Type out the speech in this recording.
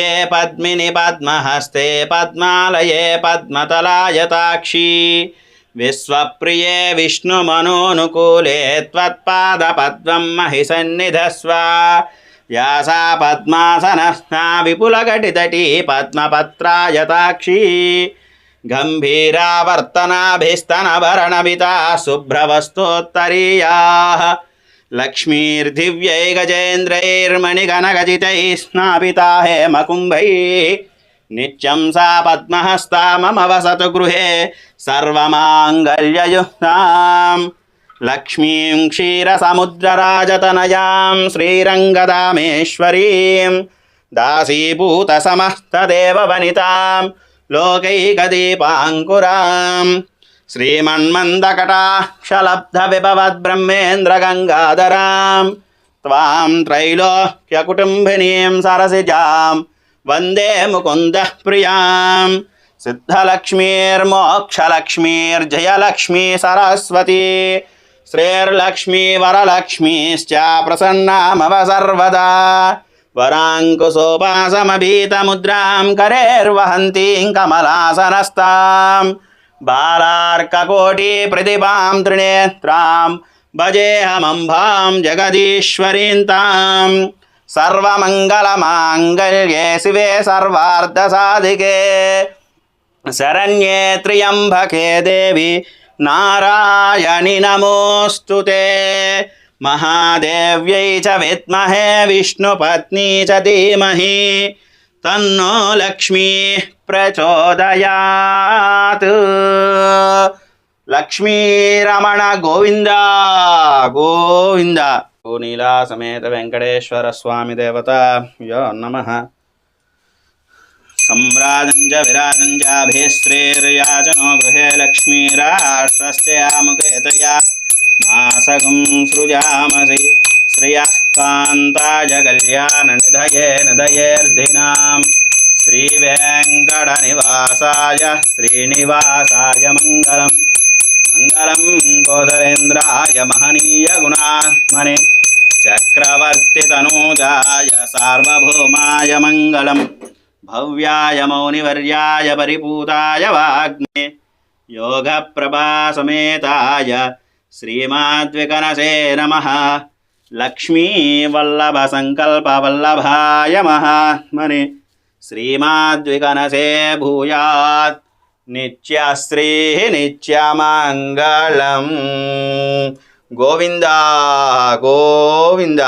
ఏ పద్మిని పద్మహస్తే పద్మాలయే పద్మతలాయతాక్షి. విశ్వప్రియే విష్ణుమనోనుకూలే త్వత్పాదపద్మం మహి సన్నిధస్వ. వ్యాసా పద్మాసనస్నా విపులఘటితటీ పద్మపత్రాయతాక్షి. గంభీరావర్తనాభిస్తనభరణమితా శుభ్రవస్తోత్తరీయా. లక్ష్మీర్దివ్యై గజేంద్రైర్మణిగణగజితై స్నాపితా హేమకుంభై నిత్యం సా పద్మహస్తా మమవసతు గృహే సర్వమాంగళ్యయుక్తాం లక్ష్మీం క్షీరసముద్రరాజతనయాం శ్రీరంగదామేశ్వరీం దాసీభూత సమస్తదేవ వనితాం లోకైకదీపాంకురాం श्रीमन्मन्दकटाक्षलब्धविभवद्ब्रह्मेन्द्रगङ्गाधरां त्वां त्रैलोक्यकुटुम्बिनीं सरसिजां वन्दे मुकुन्दः प्रियां सिद्धलक्ष्मीर्मोक्षलक्ष्मीर्जयलक्ष्मी सरस्वती श्रेर्लक्ष्मी वरलक्ष्मीश्च प्रसन्ना मम सर्वदा वराङ्कुशोपासमभीतमुद्रां करेर्वहन्तीं कमलासनस्तां बालार्ककोटिप्रतिभां त्रिनेत्रां भजेऽहमम्भां जगदीश्वरीं तां सर्वमङ्गलमाङ्गल्ये शिवे सर्वार्धसाधिके शरण्ये त्र्यम्बके देवि नारायणि नमोऽस्तु ते महादेव्यै च विद्महे विष्णुपत्नी च धीमहि तन्नो लक्ष्मी प्रचोदयात्। समेत वेंकटेश्वर स्वामी देवता, यो नमः। सम्राजञ्ज विराजञ्जाभिस्त्रेर्याचनो गृहे लक्ष्मीराष्ट्रस्यामुकेतया मासगुं सृजामसि। श्रियः कान्ताय कल्याणनिधये निधयेर्धिनां श्रीवेङ्कटनिवासाय श्रीनिवासाय मङ्गलम् मङ्गलं गोधरेन्द्राय महनीयगुणात्मने चक्रवर्तितनूजाय सार्वभौमाय मङ्गलम् भव्याय मौनिवर्याय परिपूताय वाग्ने योगप्रभासमेताय श्रीमाद्विकनसे नमः लक्ष्मीवल्लभसङ्कल्पवल्लभाय महात्मने श्रीमाद्विकनसे भूयात् नित्यश्रीः नित्यमङ्गलम् गोविन्द गोविन्द